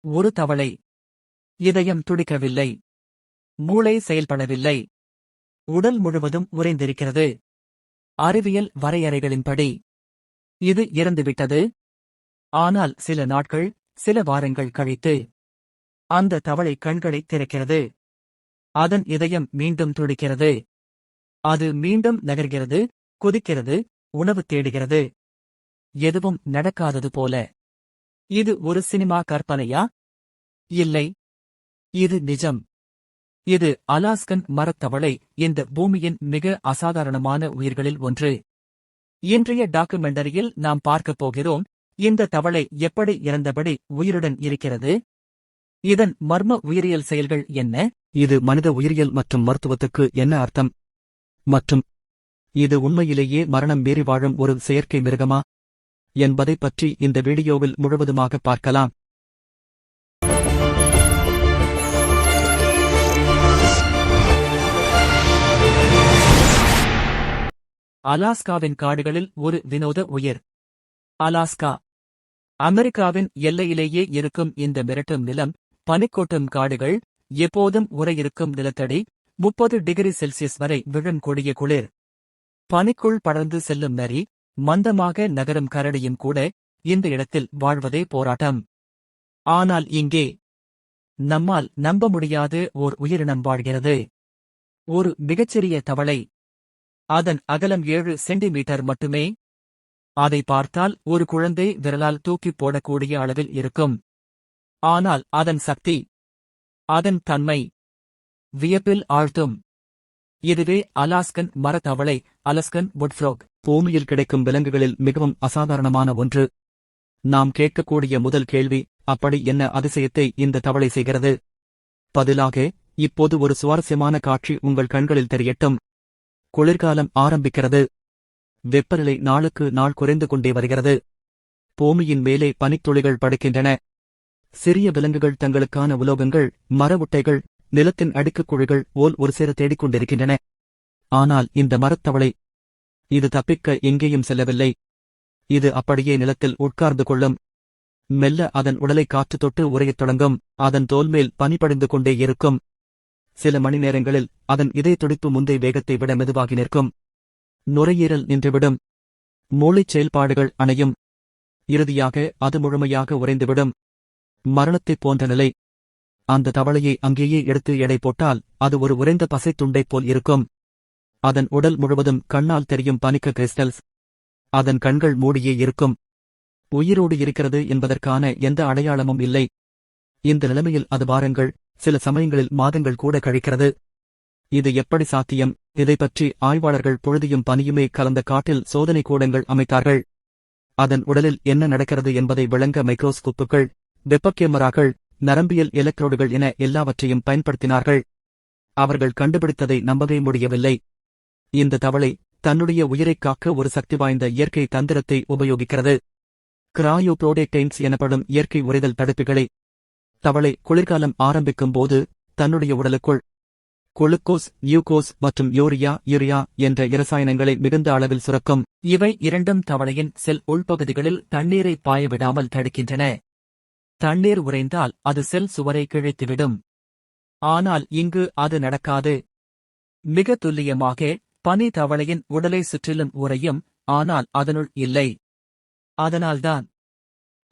ஒரு தவளை. இதயம் துடிக்கவில்லை. மூளை செயல்படவில்லை. உடல் முழுவதும் உறைந்திருக்கிறது. அறிவியல் வரையறைகளின்படி. இது இறந்துவிட்டது. ஆனால் சில நாட்கள் சில வாரங்கள் கழித்து. அந்த தவளை கண்களை திறக்கிறது. அதன் இதயம் மீண்டும் துடிக்கிறது. அது மீண்டும் நகர்கிறது குதிக்கிறது உணவு தேடுகிறது. எதுவும் நடக்காதது போல. இது ஒரு சினிமா கற்பனையா? இல்லை. இது நிஜம். இது அலாஸ்கன் மரத்தவளை இந்த பூமியின் மிக அசாதாரணமான உயிர்களில் ஒன்று. இன்றைய டாக்குமெண்டரியில் நாம் பார்க்கப் போகிறோம் இந்த தவளை எப்படி இறந்தபடி உயிருடன் இருக்கிறது? இதன் மர்ம உயிரியல் செயல்கள் என்ன? இது மனித உயிரியல் மற்றும் மருத்துவத்துக்கு என்ன அர்த்தம்? மற்றும் இது உண்மையிலேயே மரணம் மீறி வாழும் ஒரு செயற்கை மிருகமா? என்பதைப் பற்றி இந்த வீடியோவில் முழுவதுமாக பார்க்கலாம். அலாஸ்காவின் காடுகளில் ஒரு வினோத உயிர். அலாஸ்கா. அமெரிக்காவின் எல்லையிலேயே இருக்கும் இந்த மிரட்டும் நிலம் பனிக்கொட்டும் காடுகள் எப்போதும் உரையிருக்கும் நிலத்தடி முப்பது டிகிரி செல்சியஸ் வரை விழும் கொடிய குளிர். பனிக்குள் படர்ந்து செல்லும் நரி மந்தமாக நகரும் கரடியும் கூட இந்த இடத்தில் வாழ்வதே போராட்டம். ஆனால் இங்கே நம்மால் நம்ப முடியாத ஓர் உயிரினம் வாழ்கிறது. ஒரு மிகச்சிறிய தவளை. அதன் அகலம் ஏழு சென்டிமீட்டர் மட்டுமே. அதை பார்த்தால் ஒரு குழந்தை விரலால் தூக்கிப் போடக்கூடிய அளவில் இருக்கும். ஆனால் அதன் சக்தி அதன் தன்மை வியப்பில் ஆழ்த்தும். இதுவே அலாஸ்கன் மரத்தவளை அலஸ்கன் வுட்ஃப்ராக் பூமியில் கிடைக்கும் விலங்குகளில் மிகவும் அசாதாரணமான ஒன்று. நாம் கேட்கக்கூடிய முதல் கேள்வி அப்படி என்ன அதிசயத்தை இந்த தவளை செய்கிறது? பதிலாக இப்போது ஒரு சுவாரஸ்யமான காட்சி உங்கள் கண்களில் தெரியட்டும். குளிர்காலம் ஆரம்பிக்கிறது. வெப்பநிலை நாளுக்கு நாள் குறைந்து கொண்டே வருகிறது. பூமியின் மேலே பனித்துளிகள் படுக்கின்றன. சிறிய விலங்குகள் தங்களுக்கான உலோகங்கள் மர உட்டைகள் நிலத்தின் அடுக்குக் குழிகள் ஓல் ஒரு சேர தேடிக்கொண்டிருக்கின்றன. ஆனால் இந்த மரத்தவளை இது தப்பிக்க எங்கேயும் செல்லவில்லை. இது அப்படியே நிலத்தில் உட்கார்ந்து கொள்ளும். மெல்ல அதன் உடலை காற்று தொட்டு உரையத் தொடங்கும். அதன் தோல்மேல் பனிபடிந்து கொண்டே இருக்கும். சில மணி நேரங்களில் அதன் இதய துடிப்பு முந்தைய வேகத்தை விட மெதுவாகி நிற்கும். நுரையீரல் நின்றுவிடும். மூளைச் செயல்பாடுகள் அணையும். இறுதியாக அது முழுமையாக உறைந்துவிடும். மரணத்தைப் போன்ற நிலை. அந்த தவளையை அங்கேயே எடுத்து எடை போட்டால் அது ஒரு உறைந்த பசைத் துண்டைப் போல் இருக்கும். அதன் உடல் முழுவதும் கண்ணால் தெரியும் பனிக்க கிறிஸ்டல்ஸ். அதன் கண்கள் மூடியே இருக்கும். உயிரோடு இருக்கிறது என்பதற்கான எந்த அடையாளமும் இல்லை. இந்த நிலைமையில் அது வாரங்கள் சில சமயங்களில் மாதங்கள் கூட கழிக்கிறது. இது எப்படி சாத்தியம்? இதைப்பற்றி ஆய்வாளர்கள் பொழுதியும் பனியுமே கலந்த காட்டில் சோதனை கூடங்கள் அமைத்தார்கள். அதன் உடலில் என்ன நடக்கிறது என்பதை விளங்க மைக்ரோஸ்கோப்புகள் வெப்பக்கேமராக்கள் நரம்பியல் எலக்ட்ரோடுகள் என எல்லாவற்றையும் பயன்படுத்தினார்கள். அவர்கள் கண்டுபிடித்ததை நம்பவே முடியவில்லை. இந்த தவளை தன்னுடைய உயிரைக் காக்க ஒரு சக்தி வாய்ந்த இயற்கை தந்திரத்தை உபயோகிக்கிறது. கிராயோப்ரோடேட்டைன்ஸ் எனப்படும் இயற்கை உறைதல் தடுப்புகளை தவளை குளிர்காலம் ஆரம்பிக்கும் போது தன்னுடைய உடலுக்குள் குளுக்கோஸ் யூகோஸ் மற்றும் யூரியா யூரியா என்ற இரசாயனங்களை மிகுந்த அளவில் சுரக்கும். இவை இரண்டும் தவளையின் செல் உள்பகுதிகளில் தண்ணீரை பாயவிடாமல் தடுக்கின்றன. தண்ணீர் உறைந்தால் அது செல் சுவரை கிழித்துவிடும். ஆனால் இங்கு அது நடக்காது. மிக துல்லியமாக பனி தவளையின் உடலை சுற்றிலும் உறையும் ஆனால் அதனுள் இல்லை. அதனால்தான்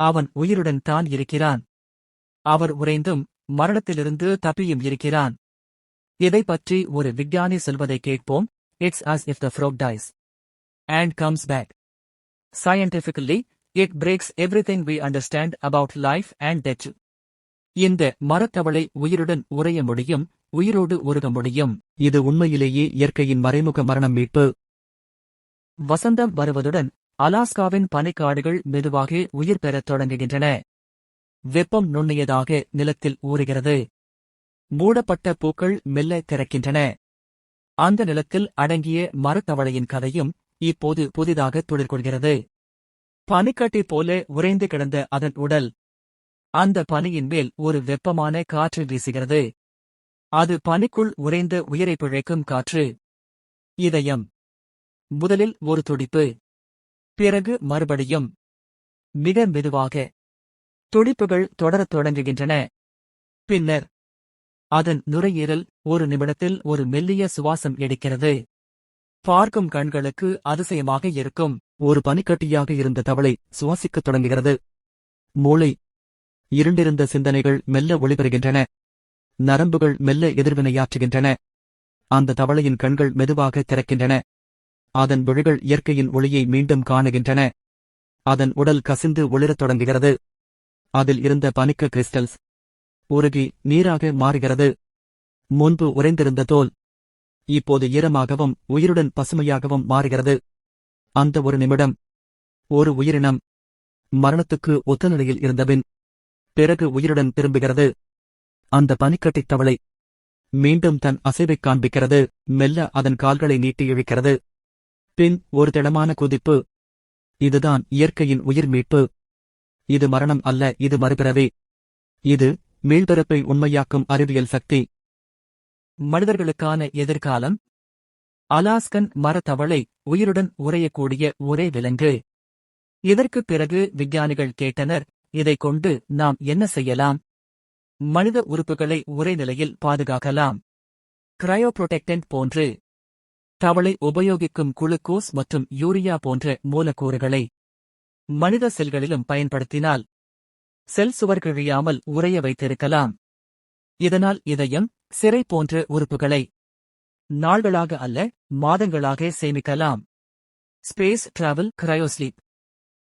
அவன் உயிருடன் தான் இருக்கிறான். அவர் உறைந்தும் மரணத்திலிருந்து தப்பியும் இருக்கிறான். இதை பற்றி ஒரு விஞ்ஞானி சொல்வதை கேட்போம். It's as if the frog dies and comes back Scientifically, it breaks everything we understand about life and death. இந்த மரத்தவளை உயிருடன் உறைய முடியும் உயிரோடு உருக முடியும். இது உண்மையிலேயே இயற்கையின் மறைமுக மரணம் மீட்பு. வசந்தம் வருவதுடன் அலாஸ்காவின் பனிக்காடுகள் மெதுவாக உயிர் பெறத் தொடங்குகின்றன. வெப்பம் நுண்ணியதாக நிலத்தில் ஊறுகிறது. மூடப்பட்ட பூக்கள் மெல்ல திறக்கின்றன. அந்த நிலத்தில் அடங்கிய மரத்தவளையின் கதையும் இப்போது புதிதாக துளிர்கொள்கிறது பனிக்கட்டி போல உறைந்து கிடந்த அதன் உடல். அந்த பனியின் மேல் ஒரு வெப்பமான காற்று வீசுகிறது. அது பனிக்குள் உறைந்த உயிரை பிழைக்கும் காற்று. இதயம். முதலில் ஒரு துடிப்பு. பிறகு மறுபடியும். மிக மெதுவாக. துடிப்புகள் தொடரத் தொடங்குகின்றன. பின்னர். அதன் நுரையீரல் ஒரு நிமிடத்தில் ஒரு மெல்லிய சுவாசம் எடுக்கிறது. பார்க்கும் கண்களுக்கு அதிசயமாக இருக்கும். ஒரு பனிக்கட்டியாக இருந்த தவளை சுவாசிக்கத் தொடங்குகிறது. மூளை. இருண்டிருந்த சிந்தனைகள் மெல்ல ஒளிபெறுகின்றன. நரம்புகள் மெல்ல எதிர்வினையாற்றுகின்றன. அந்த தவளையின் கண்கள் மெதுவாக திறக்கின்றன. அதன் விழிகள் இயற்கையின் ஒளியை மீண்டும் காணுகின்றன. அதன் உடல் கசிந்து ஒளிரத் தொடங்குகிறது. அதில் இருந்த பனிக்க கிறிஸ்டல்ஸ். உருகி நீராக மாறுகிறது. முன்பு உறைந்திருந்த தோல். இப்போது ஈரமாகவும் உயிருடன் பசுமையாகவும் மாறுகிறது. அந்த ஒரு நிமிடம் ஒரு உயிரினம் மரணத்துக்கு ஒத்த நிலையில் இருந்தபின் பிறகு உயிருடன் திரும்புகிறது. அந்த பனிக்கட்டைத் தவளை மீண்டும் தன் அசைவைக் காண்பிக்கிறது. மெல்ல அதன் கால்களை நீட்டி இழுக்கிறது. பின் ஒரு திடமான குதிப்பு. இதுதான் இயற்கையின் உயிர் மீட்பு. இது மரணம் அல்ல இது மறுபிறவி. இது மீள்பிறப்பை உண்மையாக்கும் அறிவியல் சக்தி. மனிதர்களுக்கான எதிர்காலம். அலாஸ்கன் மரத்தவளை உயிருடன் உறையக்கூடிய ஒரே விலங்கு. இதற்குப் பிறகு விஞ்ஞானிகள் கேட்டனர் இதைக் கொண்டு நாம் என்ன செய்யலாம்? மனித உறுப்புகளை ஒரே நிலையில் பாதுகாக்கலாம். கிரயோப்ரொடெக்டன்ட் போன்று தவளை உபயோகிக்கும் குளுக்கோஸ் மற்றும் யூரியா போன்ற மூலக்கூறுகளை மனித செல்களிலும் பயன்படுத்தினால் செல் சுவர் கிழியாமல் உறைய வைத்திருக்கலாம். இதனால் இதயம் சிறை போன்ற உறுப்புகளை நாள்களாக அல்ல மாதங்களாக சேமிக்கலாம். ஸ்பேஸ் டிராவல் கிரயோஸ்லீப்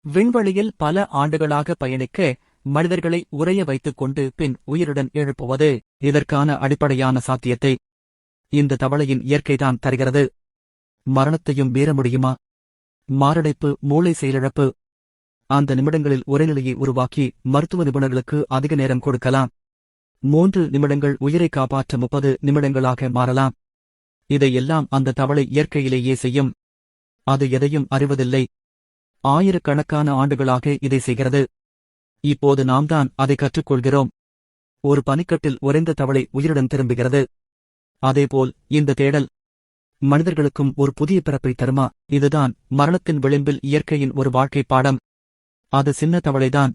விண்வெளியில் பல ஆண்டுகளாக பயணிக்க மனிதர்களை உறைய வைத்துக் கொண்டு பின் உயிருடன் எழுப்புவது இதற்கான அடிப்படையான சாத்தியத்தை. இந்த தவளையின் இயற்கைதான் தருகிறது. மரணத்தையும் மீற முடியுமா? மாரடைப்பு மூளை செயலிழப்பு. அந்த நிமிடங்களில் உரைநிலையை உருவாக்கி மருத்துவ நிபுணர்களுக்கு அதிக நேரம் கொடுக்கலாம். மூன்று நிமிடங்கள் உயிரை காப்பாற்ற முப்பது நிமிடங்களாக மாறலாம். இதையெல்லாம் அந்த தவளை இயற்கையிலேயே செய்யும். அது எதையும் அறிவதில்லை. ஆயிரக்கணக்கான ஆண்டுகளாக இதை செய்கிறது. இப்போது நாம் தான் அதை கற்றுக்கொள்கிறோம். ஒரு பனிக்கட்டில் உறைந்த தவளை உயிருடன் திரும்புகிறது. அதேபோல் இந்த தேடல் மனிதர்களுக்கும் ஒரு புதிய பிறப்பை தருமா? இதுதான் மரணத்தின் விளிம்பில் இயற்கையின் ஒரு வாழ்க்கை பாடம். அது சின்ன தவளைதான்.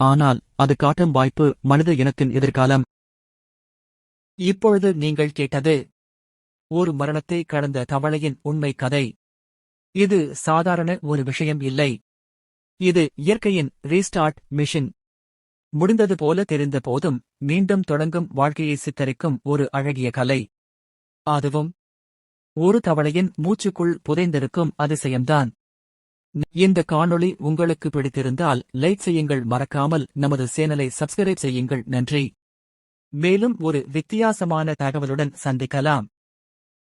ஆனால் அது காட்டும் வாய்ப்பு மனித இனத்தின் எதிர்காலம். இப்பொழுது நீங்கள் கேட்டது ஒரு மரணத்தை கடந்த தவளையின் உண்மை கதை. இது சாதாரண ஒரு விஷயம் இல்லை. இது இயற்கையின் ரீஸ்டார்ட் மிஷின் முடிந்தது போல தெரிந்த போதும் மீண்டும் தொடங்கும் வாழ்க்கையை சித்தரிக்கும் ஒரு அழகிய கலை. அதுவும் ஒரு தவளையின் மூச்சுக்குள் புதைந்திருக்கும் அதிசயம்தான். இந்த காணொளி உங்களுக்கு பிடித்திருந்தால் லைக் செய்யுங்கள் மறக்காமல் நமது சேனலை சப்ஸ்கிரைப் செய்யுங்கள். நன்றி. மேலும் ஒரு வித்தியாசமான தகவலுடன் சந்திக்கலாம்.